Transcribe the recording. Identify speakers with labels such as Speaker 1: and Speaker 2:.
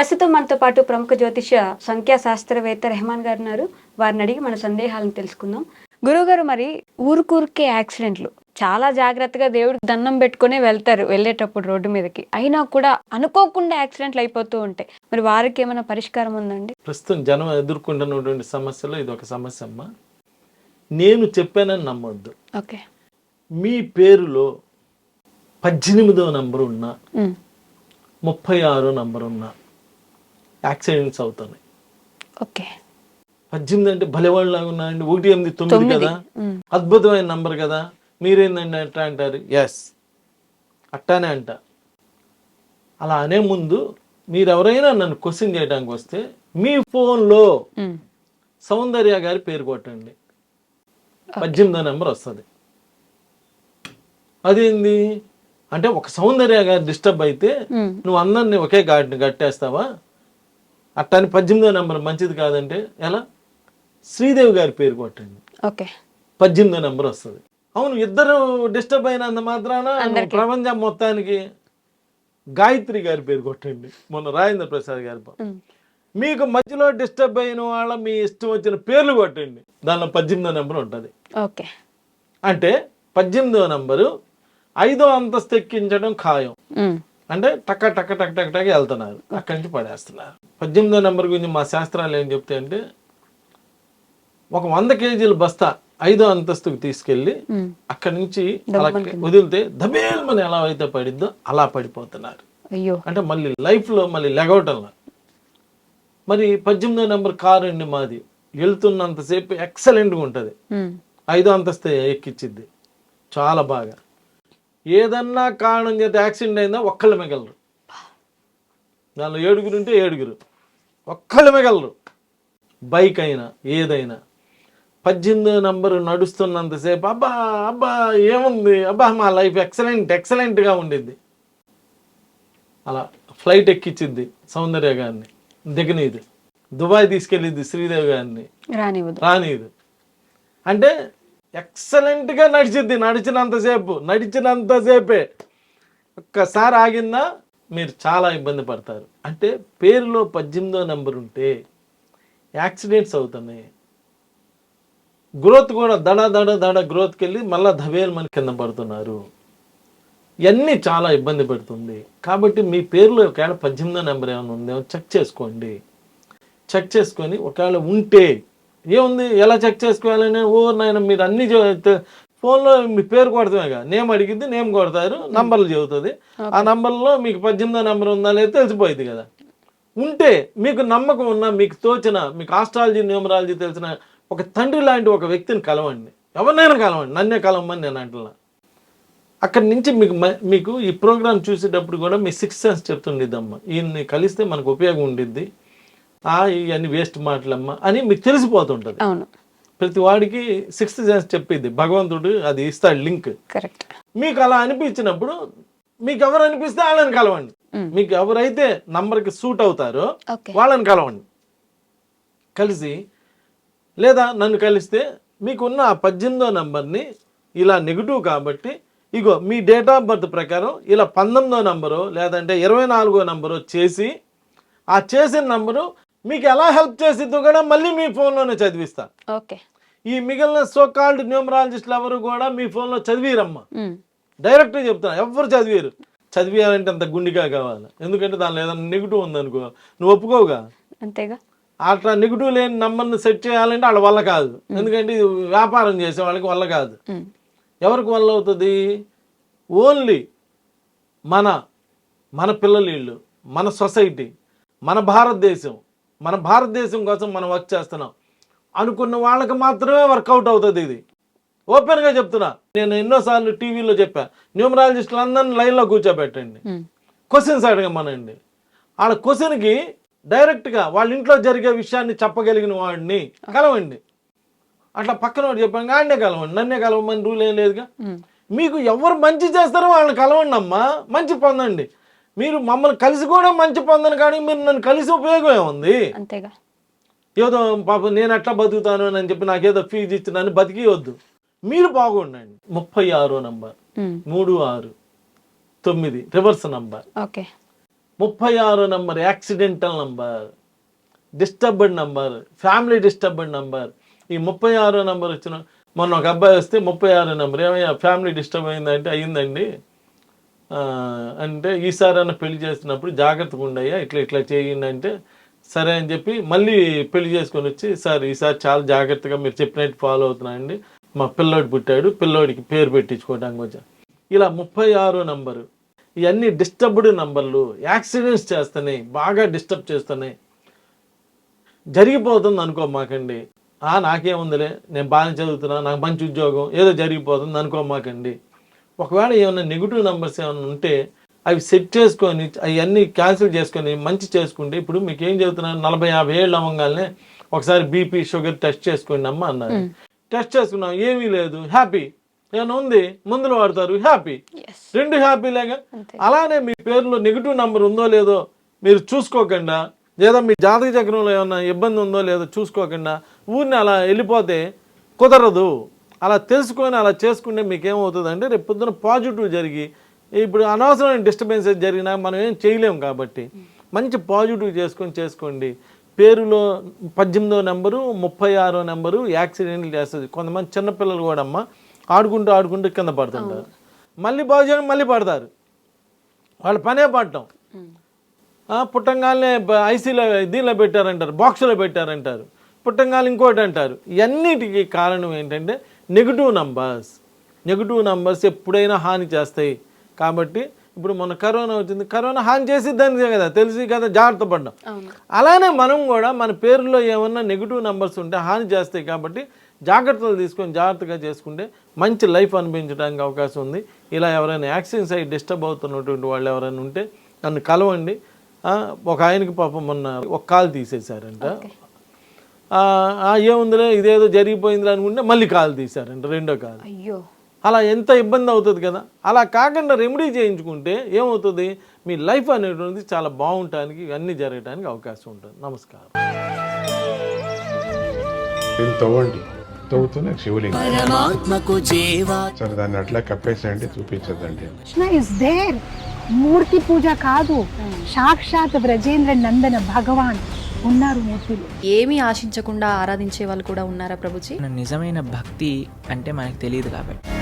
Speaker 1: ప్రస్తుతం మనతో పాటు ప్రముఖ జ్యోతిష సంఖ్యా శాస్త్రవేత్త రెహమాన్ గారు ఉన్నారు. వారిని అడిగి మన సందేహాలను తెలుసుకుందాం. గురువుగారు మరి ఊరుకూరికే యాక్సిడెంట్లు. చాలా జాగ్రత్తగా దేవుడికి దండం పెట్టుకునే వెళ్తారు వెళ్ళేటప్పుడు రోడ్డు మీదకి. అయినా కూడా అనుకోకుండా యాక్సిడెంట్లు అయిపోతూ ఉంటాయి. మరి వారికి ఏమైనా పరిష్కారం ఉందండి?
Speaker 2: ప్రస్తుతం జనం ఎదుర్కొంటున్నటువంటి సమస్యలో ఇది ఒక సమస్య అమ్మా. నేను చెప్పానని నమ్మొద్దు.
Speaker 1: ఓకే.
Speaker 2: మీ పేరులో పద్దెనిమిదో నంబర్ ఉన్నా ముప్పై ఆరో నంబర్ ఉన్నా యాక్సిడెంట్స్ అవుతున్నాయి.
Speaker 1: ఓకే.
Speaker 2: పద్దెనిమిది అంటే భలేవాళ్ళలాగా ఉన్నాయండి ఒకటి ఎనిమిది తొమ్మిది. కదా? అద్భుతమైన నంబర్ కదా? మీరేందండి అట్లా అంటారు? ఎస్ అట్టానే అంట. అలా అనే ముందు మీరు ఎవరైనా నన్ను క్వశ్చన్ చేయడానికి వస్తే మీ ఫోన్లో సౌందర్య గారి పేరు కొట్టండి. పద్దెనిమిదో నెంబర్ వస్తుంది. అదేంది? అంటే ఒక సౌందర్య గారు డిస్టర్బ్ అయితే నువ్వు అందరిని ఒకే గాడిని కట్టేస్తావా అట్టని పద్దెనిమిదో నెంబర్ మంచిది కాదంటే ఎలా? శ్రీదేవి గారి పేరు కొట్టండి.
Speaker 1: ఓకే.
Speaker 2: పద్దెనిమిదో నెంబర్ వస్తుంది. అవును ఇద్దరు డిస్టర్బ్ అయినంత మాత్రాన ప్రపంచం మొత్తానికి గాయత్రి గారి పేరు కొట్టండి. మొన్న రాజేంద్ర ప్రసాద్ గారి మీకు మధ్యలో డిస్టర్బ్ అయిన వాళ్ళ మీ ఇష్టం వచ్చిన పేర్లు కొట్టండి. దానిలో పద్దెనిమిదో నెంబర్ ఉంటుంది.
Speaker 1: ఓకే.
Speaker 2: అంటే పద్దెనిమిదో నెంబరు ఐదో అంతస్తు ఎక్కించడం ఖాయం. అంటే టక్క టక్క టక్క టక్క టక్క వెళ్తున్నారు. అక్కడి నుంచి పడేస్తున్నారు. పద్దెనిమిదో నెంబర్ గురించి మా శాస్త్రాలు ఏం చెప్తాయంటే ఒక వంద కేజీల బస్తా ఐదో అంతస్తుకు తీసుకెళ్ళి అక్కడి నుంచి అలా వదిలితే దబేల్మని ఎలా అయితే పడిద్దో అలా పడిపోతున్నారు.
Speaker 1: అయ్యో.
Speaker 2: అంటే మళ్ళీ లైఫ్లో మళ్ళీ లెగవటంలా. మరి పద్దెనిమిదో నెంబర్ కారు అండి మాది. వెళ్తున్నంతసేపు ఎక్సలెంట్గా ఉంటుంది. ఐదో అంతస్తే ఎక్కిచ్చిద్ది. చాలా బాగా. ఏదన్నా కారణం చేత యాక్సిడెంట్ అయిందా ఒక్కళ్ళు మిగలరు దానిలో ఏడుగురు ఉంటే ఏడుగురు. ఒక్కళ్ళు మిగలరు బైక్ అయినా ఏదైనా. పద్దెనిమిదో నంబరు నడుస్తున్నంతసేపు అబ్బా అబ్బా ఏముంది? అబ్బా మా లైఫ్ ఎక్సలెంట్ ఎక్సలెంట్గా ఉండిద్ది అలా ఫ్లైట్ ఎక్కించిద్ది సౌందర్య గారిని. దిగనీది దుబాయ్ తీసుకెళ్ళిద్ది శ్రీదేవి గారిని.
Speaker 1: రానివ్వదు.
Speaker 2: రానిది అంటే ఎక్సలెంట్గా నడిచిద్ది నడిచినంతసేపు నడిచినంతసేపే ఒక్కసారి ఆగిందా మీరు చాలా ఇబ్బంది పడతారు. అంటే పేరులో పద్దెనిమిదో నెంబర్ ఉంటే యాక్సిడెంట్స్ అవుతున్నాయి. గ్రోత్ కూడా దడ దడ దడ గ్రోత్కి వెళ్ళి మళ్ళీ ధవేలు మన కింద పడుతున్నారు. ఇవన్నీ చాలా ఇబ్బంది పెడుతుంది. కాబట్టి మీ పేరులో ఒకవేళ పద్దెనిమిదో నెంబర్ ఏమైనా ఉందేమో చెక్ చేసుకోండి. చెక్ చేసుకొని ఒకవేళ ఉంటే ఏముంది? ఎలా చెక్ చేసుకోవాలని ఓ నాయన మీరు అన్ని ఫోన్లో మీ పేరు కొడతామేగా. నేమ్ అడిగిద్ది నేమ్ కొడతారు నంబర్లు చెబుతుంది. ఆ నంబర్లో మీకు పద్దెనిమిదో నెంబర్ ఉందా లేదా తెలిసిపోయింది కదా. ఉంటే మీకు నమ్మకం ఉన్న మీకు తోచిన మీకు ఆస్ట్రాలజీ న్యూమరాలజీ తెలిసిన ఒక తండ్రి లాంటి ఒక వ్యక్తిని కలవండి. ఎవరినైనా కలవండి. నన్నే కలవమని నేను అంటున్నా. అక్కడి నుంచి మీకు మీకు ఈ ప్రోగ్రామ్ చూసేటప్పుడు కూడా మీ సిక్స్ సెన్స్ చెప్తుండిద్దమ్మా. ఈయన్ని కలిస్తే మనకు ఉపయోగం ఉండిద్ది. ఇవన్నీ వేస్ట్ మాటలమ్మా అని మీకు తెలిసిపోతుంటుంది.
Speaker 1: అవును.
Speaker 2: ప్రతి వాడికి సిక్స్త్ సెన్స్ చెప్పిద్ది భగవంతుడు అది ఇస్తాడు లింక్.
Speaker 1: కరెక్ట్.
Speaker 2: మీకు అలా అనిపించినప్పుడు మీకు ఎవరు అనిపిస్తే వాళ్ళని కలవండి. మీకు ఎవరైతే నంబర్కి సూట్ అవుతారో వాళ్ళని కలవండి. కలిసి లేదా నన్ను కలిస్తే మీకున్న ఆ పద్దెనిమిదో నంబర్ని ఇలా నెగిటివ్ కాబట్టి ఇగో మీ డేట్ ఆఫ్ బర్త్ ప్రకారం ఇలా పంతొమ్మిదో నంబరు లేదంటే ఇరవై నాలుగో నంబరు చేసి ఆ చేసిన నంబరు మీకు ఎలా హెల్ప్ చేసిద్దో కూడా మళ్ళీ మీ ఫోన్లోనే చదివిస్తా.
Speaker 1: ఓకే.
Speaker 2: ఈ మిగిలిన సో కాల్డ్ న్యూమరాలజిస్టులు ఎవరు కూడా మీ ఫోన్లో చదివిరమ్మా. డైరెక్ట్గా చెప్తున్నా ఎవ్వరు చదివారు? చదివేయాలంటే అంత గుండిగా కావాలి. ఎందుకంటే దానిలో ఏదైనా నెగిటివ్ ఉందనుకో నువ్వు ఒప్పుకోవుగా?
Speaker 1: అంతేగా?
Speaker 2: అట్లా నెగిటివ్ లేని నంబర్ని సెట్ చేయాలంటే వాళ్ళ వల్ల కాదు. ఎందుకంటే ఇది వ్యాపారం చేసే వాళ్ళకి వల్ల కాదు. ఎవరికి వల్ల అవుతుంది? ఓన్లీ మన మన పిల్లలు మన సొసైటీ మన భారతదేశం మన భారతదేశం కోసం మనం వర్క్ చేస్తున్నాం. అనుకున్న వాళ్ళకి మాత్రమే వర్కౌట్ అవుతుంది ఇది. ఓపెన్గా చెప్తున్నా. నేను ఎన్నోసార్లు టీవీలో చెప్పా. న్యూమరాలజిస్టులు అందరిని లైన్లో కూర్చోబెట్టండి. క్వశ్చన్స్ అడగమనండి. వాళ్ళ క్వశ్చన్కి డైరెక్ట్గా వాళ్ళ ఇంట్లో జరిగే విషయాన్ని చెప్పగలిగిన వాడిని కలవండి. అట్లా పక్కన వాడు చెప్పాను ఆడనే కలవండి నన్నే కలవమని రూల్ ఏం లేదుగా.
Speaker 1: ఉమ్,
Speaker 2: మీకు ఎవరు మంచి చేస్తారో వాళ్ళని కలవండి అమ్మా. మంచి పొందండి. మీరు మమ్మల్ని కలిసి కూడా మంచి పొందని కానీ మీరు నన్ను కలిసి ఉపయోగం ఏముంది
Speaker 1: అంతేగా.
Speaker 2: ఏదో పాపం నేను ఎట్లా బతుకుతాను అని చెప్పి నాకేదో ఫీజు ఇచ్చి నన్ను బతికి వద్దు మీరు బాగుండండి. ముప్పై ఆరో నంబర్ మూడు ఆరు. తొమ్మిది. Reverse number
Speaker 1: okay.
Speaker 2: ముప్పై ఆరు number accidental number disturbed number family disturbed number ఈ ముప్పై ఆరో నంబర్ వచ్చిన మొన్న ఒక అబ్బాయి వస్తే ముప్పై ఆరో నంబర్ ఏమయ్యా ఫ్యామిలీ డిస్టర్బ్ అయిందంటే అయ్యిందండి. అంటే ఈసారి పెళ్ళి చేస్తున్నప్పుడు జాగ్రత్తగా ఉండయ్యా ఇట్లా ఇట్లా చేయండి అంటే సరే అని చెప్పి మళ్ళీ పెళ్ళి చేసుకొని వచ్చి సార్ ఈసారి చాలా జాగ్రత్తగా మీరు చెప్పినట్టు ఫాలో అవుతున్నానండి. మా పిల్లోడు పుట్టాడు పిల్లోడికి పేరు పెట్టించుకోవడానికి వచ్చా. ఇలా ముప్పై ఆరో నంబరు. ఇవన్నీ డిస్టర్బ్డ్ నంబర్లు యాక్సిడెంట్స్ చేస్తున్నాయి బాగా డిస్టర్బ్ చేస్తున్నాయి. జరిగిపోతుంది అనుకో మాకండి ఆ నాకేముందిలే నేను బాగానే చదువుతున్నా నాకు మంచి ఉద్యోగం ఏదో జరిగిపోతుంది అనుకో మాకండి ఒకవేళ ఏమైనా నెగిటివ్ నెంబర్స్ ఏమైనా ఉంటే అవి సెట్ చేసుకొని అవన్నీ క్యాన్సిల్ చేసుకొని మంచి చేసుకుంటే ఇప్పుడు మీకు ఏం చెబుతున్నాను నలభై యాభై ఏళ్ళు అవ్వగానే ఒకసారి బీపీ షుగర్ టెస్ట్ చేసుకోండి అమ్మ అన్నారు. టెస్ట్ చేసుకున్నాం ఏమీ లేదు. హ్యాపీ ఏమైనా ఉంది? మందులు వాడతారు. హ్యాపీ రెండు హ్యాపీలేగా
Speaker 1: అంతే.
Speaker 2: అలానే మీ పేరులో నెగిటివ్ నంబర్ ఉందో లేదో మీరు చూసుకోకుండా లేదా మీ జాతక చక్రంలో ఏమన్నా ఇబ్బంది ఉందో లేదో చూసుకోకుండా ఊరిని అలా వెళ్ళిపోతే కుదరదు. అలా తెలుసుకొని అలా చేసుకుంటే మీకు ఏమవుతుంది అంటే రేపు పొద్దున పాజిటివ్ జరిగి ఇప్పుడు అనవసరమైన డిస్టర్బెన్సెస్ జరిగినా మనం ఏం చేయలేం కాబట్టి మంచి పాజిటివ్ చేసుకొని చేసుకోండి. పేరులో పద్దెనిమిదో నెంబరు ముప్పై ఆరో నెంబరు యాక్సిడెంట్లు చేస్తుంది. కొంతమంది చిన్నపిల్లలు కూడా అమ్మ ఆడుకుంటూ ఆడుకుంటూ కింద పడుతుంటారు. మళ్ళీ బాగు చేయడం మళ్ళీ పడతారు. వాళ్ళ పనే పడటం బ- ఐసీలో దీనిలో పెట్టారంటారు బాక్సులో పెట్టారంటారు. పుట్టంగాలు ఇంకోటి అంటారు. ఇవన్నిటికీ కారణం ఏంటంటే నెగిటివ్ నంబర్స్ నెగిటివ్ నంబర్స్ ఎప్పుడైనా హాని చేస్తాయి. కాబట్టి ఇప్పుడు మన కరోనా వచ్చింది. కరోనా హాని చేసిద్దని కదా. తెలిసి కదా జాగ్రత్త పడ్డాం. అలానే మనం కూడా మన పేరులో ఏమన్నా నెగిటివ్ నెంబర్స్ ఉంటే హాని చేస్తాయి కాబట్టి జాగ్రత్తలు తీసుకొని జాగ్రత్తగా చేసుకుంటే మంచి లైఫ్ అనిపించడానికి అవకాశం ఉంది. ఇలా ఎవరైనా యాక్సిడెంట్స్ అయ్యి డిస్టర్బ్ అవుతున్నటువంటి వాళ్ళు ఎవరైనా ఉంటే నన్ను కలవండి. ఒక ఆయనకి పాపం మొన్న ఒక కాలు తీసేశారంట. ఏముందిలే ఇదేదో జరిగిపోయిందిలే అనుకుంటే మళ్ళీ కాలు తీశారంట రెండో కాలు.
Speaker 1: అయ్యో.
Speaker 2: అలా ఎంత ఇబ్బంది అవుతుంది కదా? అలా కాకుండా రెమెడీ చేయించుకుంటే ఏమవుతుంది? మీ లైఫ్ అనేటువంటిది చాలా బాగుంటానికి అన్నీ జరగడానికి అవకాశం ఉంటుంది. నమస్కారం.
Speaker 3: తవ్వండి. తవ్వుతూనే శివలింగం.
Speaker 4: పరమాత్మకు జీవా.
Speaker 3: సరే దాన్ని అట్లా కప్పేసేయండి చూపించదండి
Speaker 5: కృష్ణ ఇస్ దేర్ మూర్తి పూజ కాదు సాక్షాత్ బ్రజేంద్ర నందన భగవాన్ ఉన్నారు మూర్తిలో.
Speaker 6: ఏమీ ఆశించకుండా ఆరాధించే వాళ్ళు కూడా ఉన్నారా ప్రభుజీ?
Speaker 4: నిజమైన భక్తి అంటే మనకు తెలియదు కాబట్టి.